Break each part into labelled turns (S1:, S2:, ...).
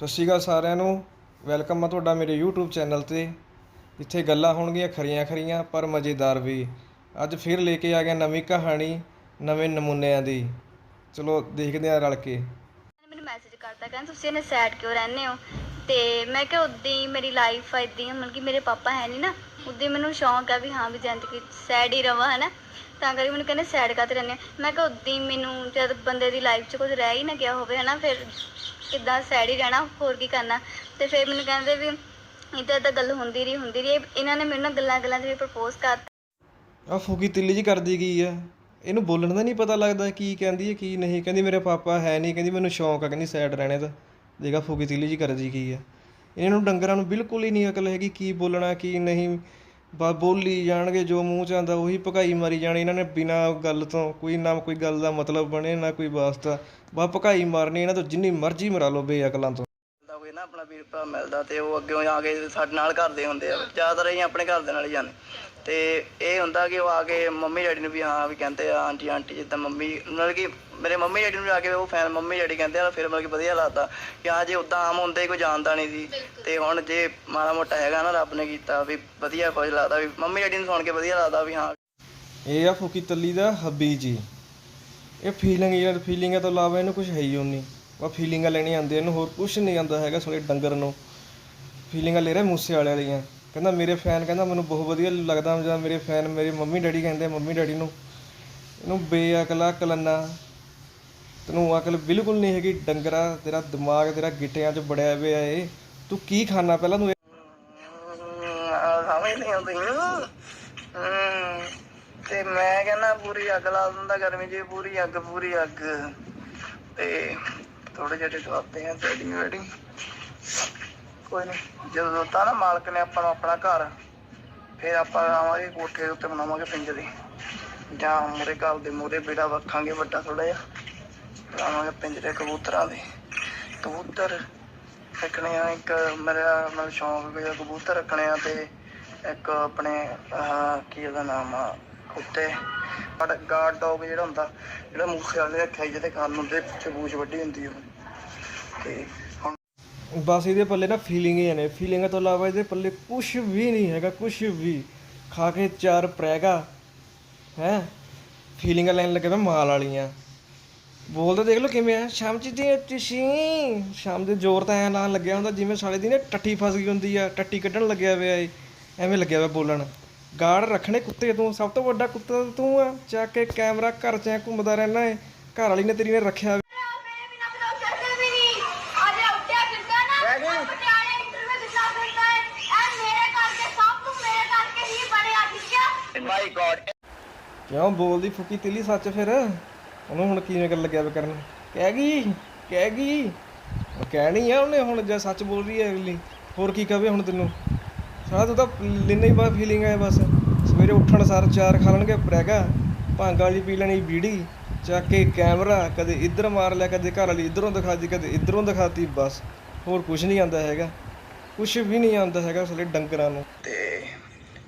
S1: ਸਤਿ ਸ਼੍ਰੀ ਅਕਾਲ ਸਾਰਿਆਂ ਨੂੰ। ਵੈਲਕਮ ਆ ਤੁਹਾਡਾ ਮੇਰੇ YouTube ਚੈਨਲ ਤੇ। ਜਿੱਥੇ ਗੱਲਾਂ ਹੋਣਗੀਆਂ ਖਰੀਆਂ ਖਰੀਆਂ, ਪਰ ਮਜ਼ੇਦਾਰ ਵੀ। ਅੱਜ ਫਿਰ ਲੈ ਕੇ ਆ ਗਿਆ ਨਵੀਂ ਕਹਾਣੀ, ਨਵੇਂ ਨਮੂਨਿਆਂ ਦੀ। ਚਲੋ ਦੇਖਦੇ ਹਾਂ ਰਲ ਕੇ।
S2: ਮੈਨੂੰ ਮੈਸੇਜ ਕਰਤਾ, ਕਹਿੰਦਾ ਤੁਸੀਂ ਇਹਨੇ ਸੈਡ ਕਿਉਂ ਰਹਿੰਦੇ ਹੋ? ਤੇ ਮੈਂ ਕਿਹਾ ਉਦਾਂ ਹੀ ਮੇਰੀ ਲਾਈਫ ਆ ਇਦਾਂ ਹੀ ਆ, ਮਤਲਬ ਕਿ ਮੇਰੇ ਪਾਪਾ ਹੈ ਨਹੀਂ ਨਾ ਉਦਾਂ ਹੀ ਮੈਨੂੰ ਸ਼ੌਂਕ ਆ ਵੀ ਹਾਂ ਵੀ ਜ਼ਿੰਦਗੀ ਸੈਡ ਹੀ ਰਵਾਂ ਹਨਾ। ਤਾਂ ਕਰਕੇ ਮੈਨੂੰ ਕਹਿੰਦੇ ਸੈਡ ਕਾਤੇ ਰਹਿੰਦੇ ਹੋ? ਮੈਂ ਕਿਹਾ ਉਦਾਂ ਹੀ ਮੈਨੂੰ ਜਦ ਬੰਦੇ ਦੀ ਲਾਈਫ 'ਚ ਕੁਝ ਰਹਿ ਹੀ ਨਾ ਗਿਆ ਹੋਵੇ ਹਨਾ ਫਿਰ ਕਿੱਦਾਂ ਸੈਡ ਹੀ ਰਹਿਣਾ ਹੋਰ ਕੀ ਕਰਨਾ। ਤੇ ਫਿਰ ਮੈਨੂੰ ਕਹਿੰਦੇ ਵੀ ਇੱਦਾਂ ਇੱਦਾਂ ਗੱਲ ਹੁੰਦੀ ਰਹੀ ਹੁੰਦੀ ਰਹੀ। ਇਹਨਾਂ ਨੇ ਮੈਨੂੰ ਨਾ ਗੱਲਾਂ ਗੱਲਾਂ 'ਚ ਵੀ ਪ੍ਰਪੋਜ਼ ਕਰਤਾ
S1: ਆ ਫੂਕੀ ਤਿੱਲੀ ਜੀ ਕਰਦੀ ਕੀ ਆ? ਇਹਨੂੰ ਬੋਲਣ ਦਾ ਨਹੀਂ ਪਤਾ ਲੱਗਦਾ ਕੀ ਕਹਿੰਦੀ ਹੈ ਕੀ ਨਹੀਂ। ਕਹਿੰਦੀ ਮੇਰੇ ਪਾਪਾ ਹੈ ਨਹੀਂ ਕਹਿੰਦੀ ਮੈਨੂੰ ਸ਼ੌਂਕ ਆ ਕਹਿੰਦੀ ਸਾਈਡ ਰਹਿਣੇ ਦਾ। ਦੇਖਾ ਫੂਕੀ ਤੀਲੀ ਜੀ ਕਰਦੀ ਕੀ ਆ। ਇਹਨਾਂ ਨੂੰ ਡੰਗਰਾਂ ਨੂੰ ਬਿਲਕੁਲ ਹੀ ਨਹੀਂ ਅਕਲ ਹੈਗੀ ਕੀ ਬੋਲਣਾ, ਕੀ ਨਹੀਂ। ਬਾ ਬੋਲੀ ਜਾਣਗੇ, ਜੋ ਮੂੰਹ ਚ ਆਉਂਦਾ ਉਹੀ ਭਕਾਈ ਮਾਰੀ ਜਾਣੀ। ਇਹਨਾਂ ਨੇ ਬਿਨਾਂ ਗੱਲ ਤੋਂ ਕੋਈ ਨਾ ਕੋਈ ਗੱਲ ਦਾ ਮਤਲਬ ਬਣੇ, ਨਾ ਕੋਈ ਵਾਸਤਾ। ਬਾ ਭਕਾਈ ਮਾਰਨੀ, ਇਹਨਾਂ ਤੋਂ ਜਿੰਨੀ ਮਰਜ਼ੀ ਮਰਾ ਲਓ ਬੇਅਕਲਾਂ ਤੋਂ।
S3: ਆਪਣਾ ਵੀਰ ਭਰਾ ਮਿਲਦਾ ਤੇ ਉਹ ਅੱਗੇ ਆ ਕੇ ਸਾਡੇ ਨਾਲ ਘਰ ਦੇ ਹੁੰਦੇ ਆ। ਜ਼ਿਆਦਾਤਰ ਅਸੀਂ ਆਪਣੇ ਘਰ ਦੇ ਨਾਲ ਹੀ ਜਾਂਦੇ। ਤੇ ਇਹ ਹੁੰਦਾ ਕਿ ਉਹ ਆ ਕੇ ਮੰਮੀ ਡੈਡੀ ਨੂੰ ਵੀ ਹਾਂ ਵੀ ਕਹਿੰਦੇ ਆ ਆਂਟੀ ਆਂਟੀ ਜਿੱਦਾਂ ਮੰਮੀ ਮਤਲਬ ਕਿ ਮੇਰੇ ਮੰਮੀ ਡੈਡੀ ਨੂੰ ਆ ਕੇ ਉਹ ਫੈਨ ਮੰਮੀ ਡੈਡੀ ਕਹਿੰਦੇ ਆ ਫਿਰ ਮਤਲਬ ਕਿ ਵਧੀਆ ਲੱਗਦਾ ਕਿ ਹਾਂ ਜੇ ਉਦਾਂ ਆਮ ਹੁੰਦੇ ਕੋਈ ਜਾਣਦਾ ਨਹੀਂ ਸੀ ਤੇ ਹੁਣ ਜੇ ਮਾੜਾ ਮੋਟਾ ਹੈਗਾ ਨਾ ਰੱਬ ਨੇ ਕੀਤਾ ਵੀ ਵਧੀਆ ਕੁਝ ਲੱਗਦਾ ਵੀ ਮੰਮੀ ਡੈਡੀ ਨੂੰ ਸੁਣ ਕੇ ਵਧੀਆ ਲੱਗਦਾ ਵੀ ਹਾਂ।
S1: ਇਹ ਆ ਫੂਕੀ ਤੱਲੀ ਦਾ ਹੱਬੀ ਜੀ। ਇਹ ਫੀਲਿੰਗ ਯਾਰ ਫੀਲਿੰਗਾਂ ਤੋਂ ਇਲਾਵਾ ਇਹਨੂੰ ਕੁਝ ਹੈ ਹੀ ਨਹੀਂ ਉਹ ਫੀਲਿੰਗਾਂ ਲੈਣੀ ਆਉਂਦੀ ਇਹਨੂੰ ਹੋਰ ਕੁਝ ਨਹੀਂ ਆਉਂਦਾ ਹੈਗਾ ਸੋਲੇ ਡੰਗਰ ਨੂੰ। ਫੀਲਿੰਗਾਂ ਲੈ ਰਿਹਾ ਮੂਸੇ ਵਾਲੇ ਵਾਲੀਆਂ ਕਹਿੰਦਾ ਮੇਰੇ ਫੈਨ ਕਹਿੰਦਾ ਮੈਨੂੰ ਬਹੁਤ ਵਧੀਆ ਲੱਗਦਾ ਜਾਂ ਮੇਰੇ ਫੈਨ ਮੇਰੇ ਮੰਮੀ ਡੈਡੀ ਕਹਿੰਦੇ ਮੰਮੀ ਡੈਡੀ ਨੂੰ, ਇਹਨੂੰ ਬੇਅਕਲਾ ਕਲੰਨਾ। ਤੈਨੂੰ ਅਕਲ ਬਿਲਕੁਲ ਨਹੀਂ ਹੈਗੀ, ਡੰਗਰਾ ਤੇਰਾ ਦਿਮਾਗ, ਤੇਰਾ ਗਿੱਟਿਆਂ 'ਚ ਬੜਿਆ ਪਿਆ ਏ। ਤੂੰ ਕੀ ਖਾਣਾ ਪਹਿਲਾਂ ਤੂੰ
S3: ਸਮਝ ਨਹੀਂ ਆਉਂਦੀ। ਤੇ ਮੈਂ ਕਹਿੰਦਾ ਪੂਰੀ ਅੱਗ ਲਾ ਦਿੰਦਾ, ਗਰਮੀ ਜੀ ਪੂਰੀ ਅੱਗ ਪੂਰੀ ਅੱਗ। ਤੇ ਥੋੜੇ ਜਿਹੇ ਖਵਾਤੇ ਆ ਸੈਟਿੰਗ ਵੈਟਿੰਗ ਕੋਈ ਨਹੀਂ ਜਦੋਂ ਦਿੱਤਾ ਨਾ ਮਾਲਕ ਨੇ ਆਪਾਂ ਨੂੰ ਆਪਣਾ ਘਰ, ਫਿਰ ਆਪਾਂ ਆਵਾਂਗੇ ਕੋਠੇ ਉੱਤੇ ਬਣਾਵਾਂਗੇ ਪਿੰਜਰੇ ਜਾਂ ਮੂਰੇ ਘਰ ਦੇ ਮੂਰੇ ਬੇੜਾ ਰੱਖਾਂਗੇ ਵੱਡਾ ਥੋੜਾ ਜਿਹਾ, ਬਣਾਵਾਂਗੇ ਪਿੰਜਰੇ ਕਬੂਤਰਾਂ ਦੇ। ਕਬੂਤਰ ਰੱਖਣੇ ਆ ਇੱਕ ਮੇਰਾ ਮਤਲਬ ਸ਼ੌਂਕ ਹੈ ਕਬੂਤਰ ਰੱਖਣੇ ਆ ਤੇ ਇੱਕ ਆਪਣੇ ਕੀ ਉਹਦਾ ਨਾਮ ਆ? ਕੁੱਤੇ ਬਟ ਗਾਰਡ ਡੌਗ ਜਿਹੜਾ ਹੁੰਦਾ, ਜਿਹੜਾ ਮੂਸੇ ਵਾਲੇ ਰੱਖਿਆ ਜਿਹਦੇ ਕੰਨ ਹੁੰਦੇ ਪਿੱਛੇ ਬੂਛ ਵੱਡੀ ਹੁੰਦੀ ਉਹ ਤੇ ਹੁਣ
S1: ਬਸ ਇਹਦੇ ਪੱਲੇ ਨਾ ਫੀਲਿੰਗ ਹੀ ਨੇ। ਫੀਲਿੰਗਾਂ ਤੋਂ ਇਲਾਵਾ ਇਹਦੇ ਪੱਲੇ ਕੁਝ ਵੀ ਨਹੀਂ ਹੈਗਾ ਕੁਝ ਵੀ। ਖਾ ਕੇ ਚਾਰ ਪ੍ਰੈਗਾ ਹੈ? ਫੀਲਿੰਗਾਂ ਲੈਣ ਲੱਗੇ ਮੈਂ ਮਾਲ ਵਾਲੀਆਂ। ਬੋਲਦੇ ਦੇਖ ਲਓ ਕਿਵੇਂ ਆ। ਸ਼ਾਮ ਚ ਦੀ ਤੁਸੀਂ, ਸ਼ਾਮ ਦੇ ਜ਼ੋਰ ਤਾਂ ਐ ਲਾਣ ਲੱਗਿਆ ਹੁੰਦਾ ਜਿਵੇਂ ਸਾਲੇ ਦੀ ਨਾ ਟੱਟੀ ਫਸ ਗਈ ਹੁੰਦੀ ਆ, ਟੱਟੀ ਕੱਢਣ ਲੱਗਿਆ ਪਿਆ ਏ। ਐਵੇਂ ਲੱਗਿਆ ਪਿਆ ਬੋਲਣ। ਗਾਰਡ ਰੱਖਣੇ ਕੁੱਤੇ ਤੂੰ ਸਭ ਤੋਂ ਵੱਡਾ ਕੁੱਤਾ ਤਾਂ ਆ। ਚੱਕ ਕੇ ਕੈਮਰਾ ਘਰ 'ਚ ਘੁੰਮਦਾ ਰਹਿਣਾ ਏ। ਘਰ ਵਾਲੀ ਨੇ ਤੇਰੀ ਨੇ ਰੱਖਿਆ
S4: ਮੇਰੇ ਬਿਨਾ ਬਲੌਗ ਚੱਲਦੇ ਵੀ ਨਹੀਂ। ਅੱਜ ਉੱਟਿਆ ਫਿਰਦਾ ਨਾ ਪਟਿਆਲੇ ਇੰਟਰਵਿਊ ਦਿੱਤਾ ਫਿਰਦਾ ਹੈ ਇਹ ਮੇਰੇ ਕਰਕੇ ਸਭ ਤੋਂ ਮੇਰੇ ਕਰਕੇ ਹੀ ਬਣਿਆ ਠੀਕ ਹੈ
S3: ਮਾਈ ਗॉड
S1: ਕਿਉਂ ਬੋਲਦੀ ਫੁੱਕੀ ਤਿੱਲੀ ਸੱਚ ਫਿਰ? ਉਹਨੂੰ ਹੁਣ ਕਿਵੇਂ ਕਰ ਲੱਗਿਆ ਵੇ ਕਰਨ? ਕਹਿ ਗਈ ਕਹਿ ਗਈ। ਉਹ ਕਹਿਣੀ ਆ ਉਹਨੇ ਹੁਣ ਜੇ ਸੱਚ ਬੋਲ ਰਹੀ ਹੈ ਅਗਲੀ। ਹੋਰ ਕੀ ਕਹਵੇ ਹੁਣ ਤੈਨੂੰ? ਸਾਰਾ ਤੂੰ ਤਾਂ ਲੈਣਾ ਹੀ ਬਾ ਫੀਲਿੰਗ ਹੈ ਬਸ। ਸਵੇਰੇ ਉੱਠਣ ਸਾਰ ਚਾਰ ਖਾ ਲੈਣਗੇ ਪ੍ਰੈਗਾ ਭੰਗ ਵਾਲੀ ਪੀ ਲੈਣੀ ਬੀੜੀ ਚੱਕ ਕੇ ਕੈਮਰਾ ਕਦੇ ਇੱਧਰ ਮਾਰ ਲਿਆ ਕਦੇ ਘਰ ਵਾਲੀ ਇੱਧਰੋਂ ਦਿਖਾਤੀ ਕਦੇ ਇੱਧਰੋਂ ਦਿਖਾਤੀ ਬਸ। ਹੋਰ ਕੁਝ ਨਹੀਂ ਆਉਂਦਾ ਹੈਗਾ। ਕੁਝ ਵੀ ਨਹੀਂ ਆਉਂਦਾ ਹੈਗਾ ਸਾਲੇ ਡੰਗਰਾਂ ਨੂੰ।
S3: ਤੇ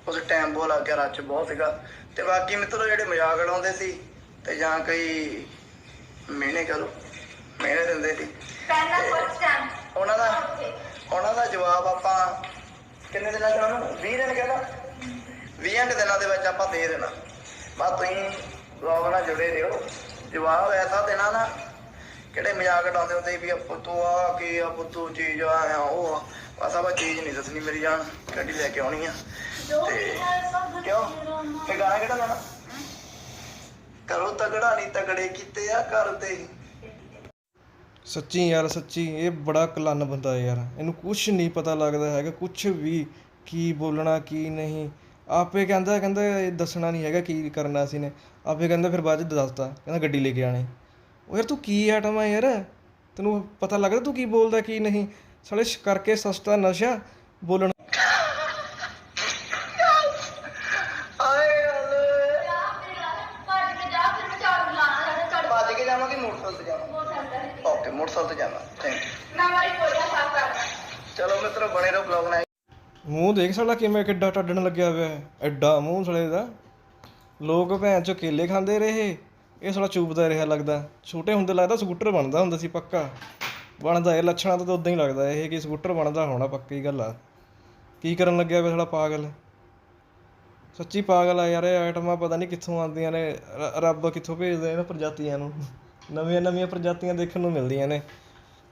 S3: ਉਸ ਟਾਈਮ ਬਹੁਤ ਲੱਗ ਗਿਆ ਰੱਚ ਬਹੁਤ ਸੀਗਾ। ਤੇ ਬਾਕੀ ਮਿੱਤਰੋ ਜਿਹੜੇ ਮਜ਼ਾਕ ਉਡਾਉਂਦੇ ਸੀ ਤੇ ਜਾਂ ਕਈ ਮਿਹਨੇ ਕਰੋ ਮਿਹਨੇ ਦਿੰਦੇ ਸੀ।
S4: ਪਹਿਲਾ ਫਸਟ ਟਾਈਮ
S3: ਉਹਨਾਂ ਦਾ ਉਹਨਾਂ ਦਾ ਜਵਾਬ ਆਪਾਂ ਕਿੰਨੇ ਦਿਨਾਂ ਚ ਉਹਨੂੰ 20 ਦਿਨ ਕਹਿੰਦਾ। 20 ਕੁ ਦਿਨਾਂ ਦੇ ਵਿੱਚ ਆਪਾਂ ਦੇ ਦੇਣਾ। ਬਸ ਤੁਸੀਂ ਬਲੌਗ ਨਾਲ ਜੁੜੇ ਰਹੋ। ਜਵਾਬ ਐਸਾ ਦੇਣਾ ਨਾ ਕਿਹੜੇ ਮਜ਼ਾਕ ਉਡਾਉਂਦੇ ਹੁੰਦੇ ਵੀ ਪੁੱਤੂ ਆ ਕੀ ਆ ਪੁੱਤੂ ਚੀਜ਼ ਆ ਆ ਉਹ ਆ। ਬਸ ਆਪਾਂ ਚੀਜ਼ ਨਹੀਂ ਦੱਸਣੀ ਮੇਰੀ ਜਾਨ ਗੱਡੀ ਲੈ ਕੇ ਆਉਣੀ ਆ। ਤੇ ਕਿਉਂ? ਇਹ ਗਾਣਾ ਕਿਹੜਾ ਗਾਣਾ ਕਰੋ ਤਗੜਾ ਨਹੀਂ ਤਗੜੇ ਕੀਤੇ ਆ ਕਰਦੇ
S1: ਸੱਚੀ ਯਾਰ, ਸੱਚੀ, ਇਹ ਬੜਾ ਕਲਨ ਬੰਦਾ ਯਾਰ। ਇਹਨੂੰ ਕੁਛ ਨਹੀਂ ਪਤਾ ਲੱਗਦਾ ਹੈਗਾ, ਕੁਛ ਵੀ ਕੀ ਬੋਲਣਾ, ਕੀ ਨਹੀਂ। ਆਪੇ ਕਹਿੰਦਾ ਕਹਿੰਦਾ ਇਹ ਦੱਸਣਾ ਨਹੀਂ ਹੈਗਾ ਕੀ ਕਰਨਾ ਅਸੀਂ ਨੇ। ਆਪੇ ਕਹਿੰਦਾ ਫਿਰ ਬਾਅਦ ਚ ਦੱਸਤਾ ਕਹਿੰਦਾ ਗੱਡੀ ਲੈ ਕੇ ਆਣੇ ਉਹ ਯਾਰ ਤੂੰ ਕੀ ਆਟਮ ਆ ਯਾਰ? ਤੈਨੂੰ ਪਤਾ ਲੱਗਦਾ ਤੂੰ ਕੀ ਬੋਲਦਾ, ਕੀ ਨਹੀਂ? ਸਾਲੇ ਕਰਕੇ ਸਸਤਾ ਨਸ਼ਾ ਬੋਲਣਾ
S3: ਆਏ ਹਲੇ
S4: ਭੱਜ ਕੇ ਜਾ ਫਿਰ ਮੈਂ ਝਾੜੂ ਲਾਣਾ ਹੈ ਝਾੜੂ
S3: ਭੱਜ ਕੇ ਜਾਵਾਂਗੇ ਮੋਟਰਸਾਈਕਲ ਤੇ ਜਾਵਾਂਗੇ
S4: ਮੋਟਰਸਾਈਕਲ
S3: ਤੇ ਜਾਣਾ ਥੈਂਕ ਯੂ
S4: ਮੈਂ ਮਾਰੀ ਕੋਲਿਆ ਸਾਫ਼ ਕਰਨਾ
S3: ਚਲੋ ਮਿੱਤਰੋ ਬਣੇ ਰਹੋ ਬਲੌਗ ਨਾਲ।
S1: ਮੂੰਹ ਦੇਖ ਸਾਲਾ ਕਿਵੇਂ ਕਿੱਡਾ ਟੱਡਣ ਲੱਗਿਆ ਹੋਇਆ ਹੈ। ਐਡਾ ਮੂੰਹ ਸਾਲੇ ਦਾ। ਲੋਕ ਭੈਣ ਚੋ ਕੇਲੇ ਖਾਂਦੇ ਰਹੇ। ਇਹ ਸਾਲਾ ਚੂਪਦਾ ਰਿਹਾ ਲੱਗਦਾ। ਛੋਟੇ ਹੁੰਦੇ ਲੱਗਦਾ ਸਕੂਟਰ ਬਣਦਾ ਹੁੰਦਾ ਸੀ ਪੱਕਾ। ਬਣਦਾ ਇਹ ਲੱਛਣਾਂ ਤੋਂ ਉਦਾਂ ਹੀ ਲੱਗਦਾ ਇਹ ਕਿ ਸਕੂਟਰ ਬਣਦਾ ਹੋਣਾ ਪੱਕੀ ਗੱਲ ਆ। ਕੀ ਕਰਨ ਲੱਗਿਆ ਵੇ ਸਾਲਾ ਪਾਗਲ। ਸੱਚੀ ਪਾਗਲ ਆ ਯਾਰ ਇਹ ਆਈਟਮਾਂ ਪਤਾ ਨਹੀਂ ਕਿੱਥੋਂ ਆਉਂਦੀਆਂ ਨੇ। ਰੱਬ ਕਿੱਥੋਂ ਭੇਜਦਾ ਇਹਨਾਂ ਪ੍ਰਜਾਤੀਆਂ ਨੂੰ। ਨਵੀਆਂ ਨਵੀਆਂ ਪ੍ਰਜਾਤੀਆਂ ਦੇਖਣ ਨੂੰ ਮਿਲਦੀਆਂ ਨੇ।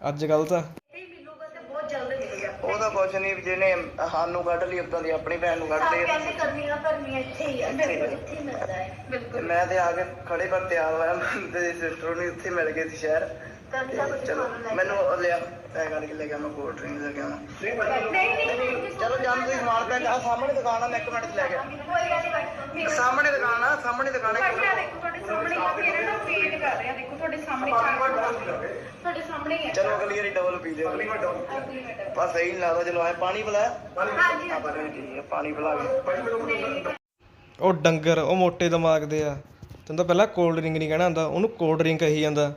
S1: ਅੱਜ ਕੱਲ ਤਾਂ
S3: ਉਹਦਾ ਕੁਛ ਨਹੀਂ ਜਿਹਨੇ ਸਾਨੂੰ ਕੱਢ ਲਈ ਉਦਾਂ ਦੀ ਆਪਣੀ ਭੈਣ ਨੂੰ ਕੱਢ ਲਈ।
S4: ਕਹਿੰਦੇ ਕਰਨੀਆਂ ਕਰਨੀਆਂ ਇੱਥੇ ਹੀ ਆ ਬਿਲਕੁਲ ਇੱਥੇ ਹੀ ਮਿਲਦਾ ਹੈ
S3: ਤੇ ਮੈਂ ਤੇ ਆ ਕੇ ਖੜੇ ਪਰ ਤਿਆਰ ਹੋਇਆ ਤੇ ਸਿਸਟਰ ਨੂੰ ਉੱਥੇ ਮਿਲ ਗਏ ਸੀ ਸ਼ਹਿਰ। ਚਲੋ ਮੈਨੂੰ ਉਹ ਲਿਆ ਪੈ ਕਰਕੇ ਲੈ ਗਿਆ ਮੈਂ ਕੋਲਡ ਡਰਿੰਕ ਲੈ ਗਿਆ
S4: ਨਹੀਂ ਨਹੀਂ
S3: ਚਲੋ ਜਾਨ ਤੁਸੀਂ ਸਮਾਨ ਪੈ ਆ ਸਾਹਮਣੇ ਦੁਕਾਨ ਆ ਮੈਂ ਇੱਕ ਮਿੰਟ ਚ ਲੈ ਗਿਆ
S4: ਕੋਈ ਗੱਲ ਨਹੀਂ ਬੈਠੋ
S3: ਸਾਹਮਣੇ ਦੁਕਾਨ ਆ ਸਾਹਮਣੇ ਦੁਕਾਨ ਆ
S4: ਦੇਖੋ ਤੁਹਾਡੇ ਸਾਹਮਣੇ ਹੀ ਆ ਮੇਰੇ ਨਾਲ ਵੇਟ ਕਰ ਰਹੇ ਆ ਦੇਖੋ ਤੁਹਾਡੇ ਸਾਹਮਣੇ ਤੁਹਾਡੇ ਸਾਹਮਣੇ ਹੀ ਆ।
S3: ਚਲੋ ਅਗਲੀ ਵਾਰੀ ਡਬਲ ਪੀ ਲਿਓ
S4: ਅਗਲੀ ਮਿੰਟ
S3: ਬਸ ਸਹੀ ਲੱਗਦਾ ਚਲੋ ਆਏ ਪਾਣੀ ਪਿਲਾਇਆ
S4: ਹਾਂਜੀ
S3: ਆ ਬਸ ਠੀਕ ਹੈ ਪਾਣੀ ਪਿਲਾ ਕੇ।
S1: ਉਹ ਡੰਗਰ ਉਹ ਮੋਟੇ ਦਿਮਾਗ ਦੇ ਆ। ਤੈਨੂੰ ਤਾਂ ਪਹਿਲਾਂ ਕੋਲਡ ਡਰਿੰਕ ਨਹੀਂ ਕਹਿਣਾ ਹੁੰਦਾ ਉਹਨੂੰ ਕੋਲਡ ਡਰਿੰਕ ਕਹੀ ਜਾਂਦਾ।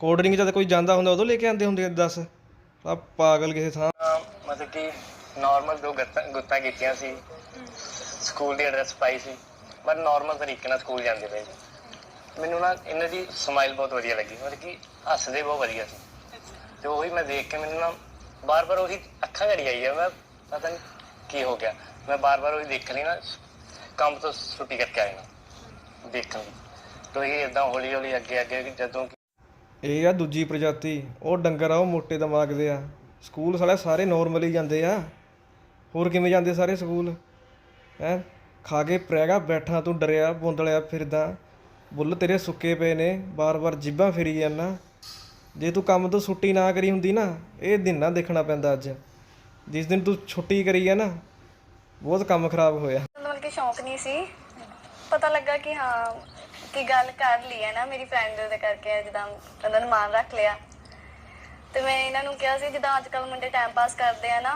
S1: ਕੋਲਡ ਡਰਿੰਕ ਜਦ ਕੋਈ ਜਾਂਦਾ ਹੁੰਦਾ ਉਦੋਂ ਲੈ ਕੇ ਆਉਂਦੇ ਹੁੰਦੇ ਆ, ਦੱਸ। ਆ ਪਾਗਲ ਕਿਸੇ ਥਾਂ।
S5: ਮਤਲਬ ਕਿ ਨਾਰਮਲ ਦੋ ਗੁੱਤਾਂ ਗੁੱਤਾਂ ਕੀਤੀਆਂ ਸੀ। ਸਕੂਲ ਦੀ ਐਡਰੈਸ ਪਾਈ ਸੀ। ਪਰ ਨਾਰਮਲ ਤਰੀਕੇ ਨਾਲ ਸਕੂਲ ਜਾਂਦੇ ਪਏ ਸੀ। ਮੈਨੂੰ ਨਾ ਇਹਨਾਂ ਦੀ ਸਮਾਈਲ ਬਹੁਤ ਵਧੀਆ ਲੱਗੀ। ਮਤਲਬ ਕਿ ਹੱਸਦੇ ਬਹੁਤ ਵਧੀਆ ਸੀ। ਤੇ ਉਹੀ ਮੈਂ ਦੇਖ ਕੇ ਮੈਨੂੰ ਨਾ ਬਾਰ-ਬਾਰ ਉਹੀ ਅੱਖਾਂ ਘੜੀ ਆਈ ਆ। ਮੈਂ ਪਤਾ ਨਹੀਂ ਕੀ ਹੋ ਗਿਆ। ਮੈਂ ਬਾਰ-ਬਾਰ ਉਹੀ ਦੇਖ ਲਈ ਨਾ ਕੰਮ ਤੋਂ ਛੁੱਟੀ ਕਰਕੇ ਆਇਆ ਨਾ ਦੇਖਣ ਲਈ। ਤੇ ਉਹੀ ਇਦਾਂ ਹੌਲੀ-ਹੌਲੀ ਅੱਗੇ-ਅੱਗੇ ਜਦੋਂ ਕਿ
S1: ਇਹ ਆ ਦੂਜੀ ਪ੍ਰਜਾਤੀ, ਉਹ ਡੰਗਰ ਆ, ਉਹ ਮੋਟੇ ਦਿਮਾਗ ਦੇ ਆ। ਸਕੂਲ ਸਾਲੇ ਸਾਰੇ ਨਾਰਮਲ ਜਾਂਦੇ ਆ। ਹੋਰ ਕਿਵੇਂ ਜਾਂਦੇ ਸਾਰੇ ਸਕੂਲ? ਹੈ? ਖਾ ਕੇ ਪ੍ਰੈਗਾ ਬੈਠਾ ਤੂੰ ਡਰਿਆ, ਬੁੰਦਲਿਆ ਫਿਰਦਾ। ਬੁੱਲ ਤੇਰੇ ਸੁੱਕੇ ਪਏ ਨੇ ਬਾਰ-ਬਾਰ ਜਿੱਬਾਂ ਫਿਰੀ ਜਾਂਦਾ। ਜੇ ਤੂੰ ਕੰਮ ਤੋਂ ਛੁੱਟੀ ਨਾ ਕਰੀ ਹੁੰਦੀ ਨਾ, ਇਹ ਦਿਨ ਨਾ ਦੇਖਣਾ ਪੈਂਦਾ ਅੱਜ। ਜਿਸ ਦਿਨ ਤੂੰ ਛੁੱਟੀ ਕਰੀ ਹੈ ਨਾ, ਬਹੁਤ ਕੰਮ ਖਰਾਬ ਹੋਇਆ।
S2: ਮਤਲਬ ਕਿ ਸ਼ੌਂਕ ਨਹੀਂ ਸੀ। ਪਤਾ ਲੱਗਾ ਕਿ ਹਾਂ ਕਿ ਗੱਲ ਕਰ ਲਈ ਹੈ ਨਾ ਮੇਰੀ ਫਰੈਂਡ ਦੇ ਕਰਕੇ ਜਿੱਦਾਂ ਉਹਨਾਂ ਨੂੰ ਮਾਨ ਰੱਖ ਲਿਆ। ਤੇ ਮੈਂ ਇਹਨਾਂ ਨੂੰ ਕਿਹਾ ਸੀ ਜਿੱਦਾਂ ਅੱਜ ਕੱਲ ਮੁੰਡੇ ਟਾਈਮ ਪਾਸ ਕਰਦੇ ਆ ਨਾ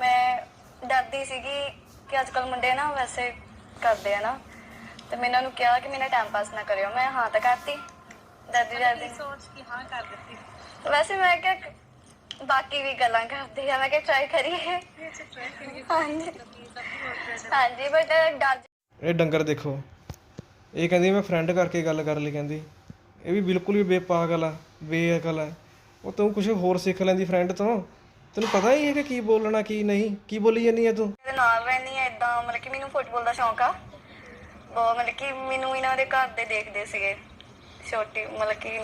S2: ਮੈਂ ਡਰਦੀ ਸੀਗੀ ਕਿ ਅੱਜ ਕੱਲ ਮੁੰਡੇ ਨਾ ਵੈਸੇ ਕਰਦੇ ਆ ਨਾ। ਤੇ ਮੈਂ ਇਹਨਾਂ ਨੂੰ ਕਿਹਾ ਕਿ ਮੇਰਾ ਟਾਈਮ ਪਾਸ ਨਾ ਕਰਿਓ। ਮੈਂ ਹਾਂ ਤਾਂ ਕਰਤੀ। ਡਰਦੀ ਡਰਦੀ। ਸੋਚ ਕੇ ਹਾਂ ਕਰ ਦਿੱਤੀ। ਵੈਸੇ ਮੈਂ ਕਿਹਾ ਬਾਕੀ ਵੀ ਗੱਲਾਂ ਕਰਦੇ ਆ। ਮੈਂ ਕਿਹਾ ਟਰਾਈ ਕਰੀਏ। ਹਾਂਜੀ। ਹਾਂਜੀ ਬਟ ਡਰ
S1: ਇਹ ਡੰਗਰ ਦੇਖੋ। ਇਹ ਕਹਿੰਦੀ ਮੈਂ ਫਰੈਂਡ ਕਰਕੇ ਗੱਲ ਕਰ ਲਈ ਕਹਿੰਦੀ। ਇਹ ਵੀ ਬਿਲਕੁਲ ਹੀ ਬੇਪਾਗਲ ਆ, ਬੇਅਕਲ ਆ। ਉਹ ਤੂੰ ਕੁਝ ਹੋਰ ਸਿੱਖ ਲੈਂਦੀ ਫਰੈਂਡ ਤੋਂ। ਤੈਨੂੰ ਪਤਾ ਹੀ ਹੈ ਕਿ ਕੀ ਬੋਲਣਾ, ਕੀ ਨਹੀਂ। ਕੀ ਬੋਲੀ ਜਾਂਦੀ ਹੈ ਤੂੰ?
S2: ਇਹਦੇ ਨਾਲ ਰਹਿੰਦੀ ਆ ਇਦਾਂ ਮਤਲਬ ਕਿ ਮੈਨੂੰ ਫੁੱਟਬਾਲ ਦਾ ਸ਼ੌਂਕ ਆ। ਬਹੁਤ ਮਤਲਬ ਕਿ ਮੈਨੂੰ ਇਹਨਾਂ ਦੇ ਘਰ ਦੇ ਦੇਖਦੇ ਸੀਗੇ। ਛੋਟੀ, ਮਤਲਬ ਕਿ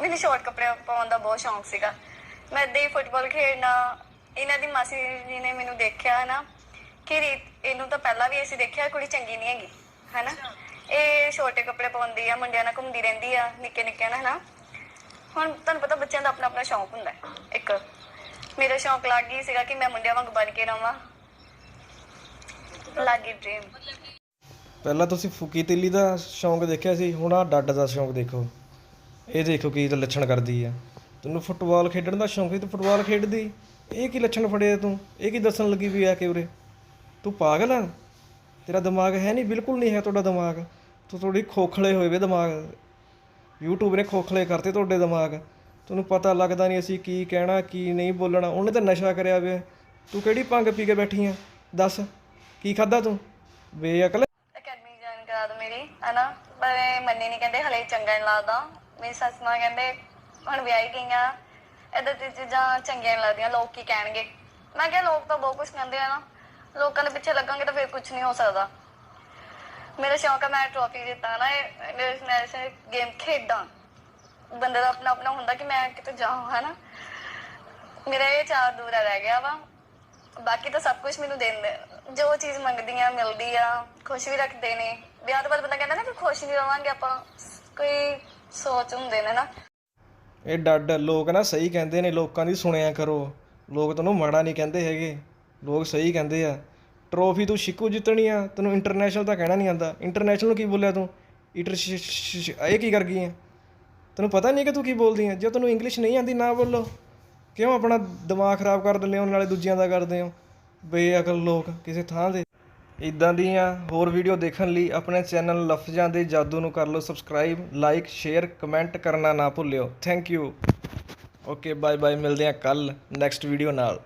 S2: ਮੈਨੂੰ ਸ਼ਾਰਟ ਕੱਪੜੇ ਪਾਉਣ ਦਾ ਬਹੁਤ ਸ਼ੌਂਕ ਸੀਗਾ। ਮੈਂ ਏਦਾਂ ਹੀ ਫੁੱਟਬਾਲ ਖੇਡਣਾ, ਇਹਨਾਂ ਦੀ ਮਾਸੀ ਜੀ ਨੇ ਮੈਨੂੰ ਦੇਖਿਆ ਨਾ, ਕਿ ਰੀਤ, ਇਹਨੂੰ ਤਾਂ ਪਹਿਲਾਂ ਵੀ ਅਸੀਂ ਦੇਖਿਆ, ਕੁੜੀ ਚੰਗੀ ਨਹੀਂ ਹੈਗੀ, ਹੈਨਾ? ਇਹ ਛੋਟੇ ਕੱਪੜੇ ਪਾਉਂਦੀ ਆ ਮੁੰਡਿਆਂ ਨਾਲ ਘੁੰਮਦੀ ਰਹਿੰਦੀ ਆ ਨਿੱਕੇ ਨਿੱਕੇ ਨਾਲ ਹੈਨਾ? ਹੁਣ ਤੁਹਾਨੂੰ ਪਤਾ ਬੱਚਿਆਂ ਦਾ ਆਪਣਾ ਆਪਣਾ ਸ਼ੌਂਕ ਹੁੰਦਾ ਹੈ, ਇੱਕ ਮੇਰਾ ਸ਼ੌਂਕ ਲੱਗ ਗਈ ਸੀਗਾ ਕਿ ਮੈਂ ਮੁੰਡਿਆਂ ਵਾਂਗ ਬਣ ਕੇ ਰਵਾਂ। ਲੱਗੀ ਡ੍ਰੀਮ
S1: ਪਹਿਲਾਂ ਤੁਸੀਂ ਫੁਕੀ ਤਿੱਲੀ ਦਾ ਸ਼ੌਂਕ ਦੇਖਿਆ ਸੀ ਹੁਣ ਆ ਡੱਡ ਦਾ ਸ਼ੌਂਕ ਦੇਖੋ। ਇਹ ਦੇਖੋ ਕੀ ਲੱਛਣ ਕਰਦੀ ਆ। ਤੈਨੂੰ ਫੁੱਟਬਾਲ ਖੇਡਣ ਦਾ ਸ਼ੌਂਕ ਸੀ ਤੂੰ ਫੁੱਟਬਾਲ ਖੇਡਦੀ। ਇਹ ਕੀ ਲੱਛਣ ਫੜਿਆ ਤੂੰ? ਇਹ ਕੀ ਦੱਸਣ ਲੱਗੀ ਵੀ ਆ ਕੇ ਉਰੇ? ਤੂੰ ਪਾਗਲ ਆ? ਤੇਰਾ ਦਿਮਾਗ ਹੈ ਨਹੀਂ ਬਿਲਕੁਲ ਨਹੀਂ ਹੈ ਤੁਹਾਡਾ ਦਿਮਾਗ। ਤੂੰ ਥੋੜੀ ਖੋਖਲੇ ਹੋਏ ਵੇ ਦਿਮਾਗ। YouTube ਨੇ ਖੋਖਲੇ ਕਰਤੇ ਤੁਹਾਡੇ ਦਿਮਾਗ। ਤੁਹਾਨੂੰ ਪਤਾ ਲੱਗਦਾ ਨਹੀਂ ਅਸੀਂ ਕੀ ਕਹਿਣਾ, ਕੀ ਨਹੀਂ ਬੋਲਣਾ। ਉਹਨੇ ਤਾਂ ਨਸ਼ਾ ਕਰਿਆ ਵੇ। ਤੂੰ ਕਿਹੜੀ ਭੰਗ ਪੀ ਕੇ ਬੈਠੀ ਆ? ਦੱਸ, ਕੀ ਖਾਦਾ ਤੂੰ? ਬੇਅਕਲ।
S2: ਅਕੈਡਮੀ ਜੁਆਇਨ ਕਰਾ ਦੋ ਮੇਰੀ, ਹਨਾ? ਪਰ ਇਹ ਮੰਨੇ ਨਹੀਂ ਕਹਿੰਦੇ ਹਲੇ ਚੰਗਾ ਨਹੀਂ ਲੱਗਦਾ। ਮੇਰੀ ਸੱਸ ਮਾਂ ਕਹਿੰਦੇ, ਹੁਣ ਵਿਆਹੀ ਗਈਆਂ ਇਦਾਂ ਦੀ ਚੀਜ਼ਾਂ ਚੰਗੀਆਂ ਨਹੀਂ ਲੱਗਦੀਆਂ, ਲੋਕ ਕੀ ਕਹਿਣਗੇ? ਮੈਂ ਕਿਹਾ, ਲੋਕ ਤਾਂ ਬਹੁਤ ਕੁਝ ਕਹਿੰਦੇ ਆ ਨਾ। ਲੋਕਾਂ ਦੇ ਪਿੱਛੇ ਲੱਗਾਂਗੇ ਤਾਂ ਫਿਰ ਕੁਝ ਨਹੀਂ ਹੋ ਸਕਦਾ। ਮੇਰਾ ਸ਼ੌਂਕ ਹੈ ਮੈਂ ਟਰੋਫੀ ਜਿੱਤਾਂ ਨਾ, ਇਹ ਨੈਸ਼ਨਲ ਗੇਮ ਖੇਡਾਂ। ਬੰਦੇ ਦਾ ਆਪਣਾ ਆਪਣਾ ਹੁੰਦਾ ਕਿ ਮੈਂ ਕਿਤੇ ਜਾਵਾਂ, ਹਨਾ। ਮੇਰਾ ਇਹ ਚਾਹ ਦੂਰਾ ਰਹਿ ਗਿਆ ਵਾ। ਬਾਕੀ ਤਾਂ ਸਭ ਕੁਝ ਮੈਨੂੰ ਦਿੰਦੇ, ਜੋ ਚੀਜ਼ ਮੰਗਦੀਆਂ, ਮਿਲਦੀ ਆ, ਖੁਸ਼ ਵੀ ਰੱਖਦੇ ਨੇ। ਵਿਆਹ ਤੋਂ ਬਾਅਦ ਬੰਦਾ ਕਹਿੰਦਾ ਨਾ ਕਿ ਖੁਸ਼ ਨਹੀਂ ਰਵਾਂਗੇ ਆਪਾਂ, ਕੋਈ ਸੋਚ ਹੁੰਦੇ ਨੇ ਨਾ।
S1: ਇਹ ਡੱਡ ਲੋਕ ਨਾ ਸਹੀ ਕਹਿੰਦੇ ਨੇ, ਲੋਕਾਂ ਦੀ ਸੁਣਿਆ ਕਰੋ। ਲੋਕ ਤੈਨੂੰ ਮਾੜਾ ਨਹੀਂ ਕਹਿੰਦੇ ਹੈਗੇ। ਲੋਕ ਸਹੀ ਕਹਿੰਦੇ ਆ। ਟਰੋਫੀ ਤੂੰ ਸ਼ਿਕੂ ਜਿੱਤਣੀ ਆ, ਤੈਨੂੰ ਇੰਟਰਨੈਸ਼ਨਲ ਤਾਂ ਕਹਿਣਾ ਨਹੀਂ ਆਂਦਾ ਇੰਟਰਨੈਸ਼ਨਲ ਨੂੰ ਕੀ ਬੋਲਿਆ ਤੂੰ? ਇਟਰ ਸ਼- ਇਹ ਕੀ ਕਰ ਗਈ ਆ? ਤੈਨੂੰ ਪਤਾ ਨਹੀਂ ਕਿ ਤੂੰ ਕੀ ਬੋਲਦੀ ਆ? ਜੇ ਤੈਨੂੰ ਇੰਗਲਿਸ਼ ਨਹੀਂ ਆਂਦੀ ਨਾ ਬੋਲੋ। ਕਿਉਂ ਆਪਣਾ ਦਿਮਾਗ ਖਰਾਬ ਕਰ ਦਿੰਦੇ ਹੋ, ਨਾਲੇ ਦੂਜਿਆਂ ਦਾ ਕਰਦੇ ਹੋ? ਬੇਅਕਲ ਲੋਕ, ਕਿਸੇ ਥਾਂ ਦੇ। ਇਦਾਂ ਦੀਆਂ ਹੋਰ ਵੀਡੀਓ ਦੇਖਣ ਲਈ ਆਪਣੇ ਚੈਨਲ ਲਫ਼ਜ਼ਾਂ ਦੇ ਜਾਦੂ ਨੂੰ ਕਰ ਲਓ ਸਬਸਕ੍ਰਾਈਬ ਲਾਈਕ ਸ਼ੇਅਰ ਕਮੈਂਟ ਕਰਨਾ ਨਾ ਭੁੱਲਿਓ। Thank you okay bye bye ਮਿਲਦੇ ਹਾਂ ਕੱਲ ਨੈਕਸਟ ਵੀਡੀਓ ਨਾਲ।